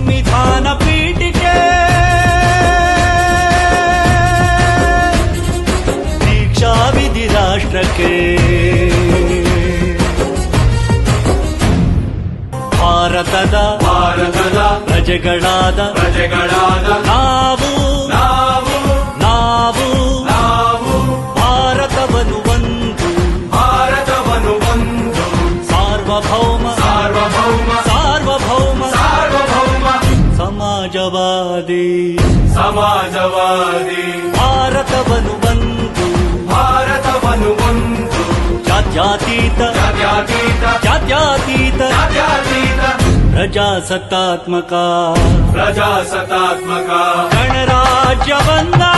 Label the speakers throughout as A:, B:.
A: ಸಂವಿಧಾನ ಪೀಠಿಕೆ ದೀಕ್ಷಾ ವಿಧಿ ರಾಷ್ಟ್ರಕ್ಕೆ ಭಾರತದ
B: ಭಾರತದ
A: ಪ್ರಜೆಗಳಾದ
B: ಪ್ರಜೆಗಳಾದ भारत
A: वनबन्तु
B: भारत
A: वनबन्धु
B: जातीत
A: जातीत
B: जाती
A: प्रजासत्तात्मका
B: प्रजा
A: सत्तात्मका
B: गणराज्यवन्दा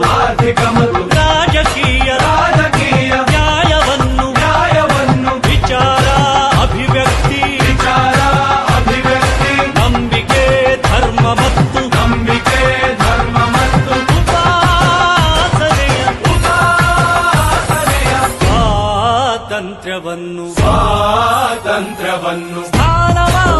A: ಆರ್ಥಿಕ ಮತ್ತು
B: ಆರ್ಥಿಕ ಮತ್ತು
A: ರಾಜಕೀಯ
B: ರಾಜಕೀಯ
A: ನ್ಯಾಯವನ್ನು
B: ನ್ಯಾಯವನ್ನು
A: ವಿಚಾರ ಅಭಿವ್ಯಕ್ತಿ
B: ವಿಚಾರ ಅಭಿವ್ಯಕ್ತಿ
A: ನಂಬಿಕೆ ಧರ್ಮ ಮತ್ತು
B: ನಂಬಿಕೆ ಧರ್ಮ ಮತ್ತು
A: ಉಪಾಸನೆಯ
B: ಉಪಾಸನೆಯ
A: ಸ್ವಾತಂತ್ರ್ಯವನ್ನು
B: ಸ್ವಾತಂತ್ರ್ಯವನ್ನು
A: ಸ್ಥಾನಮಾನ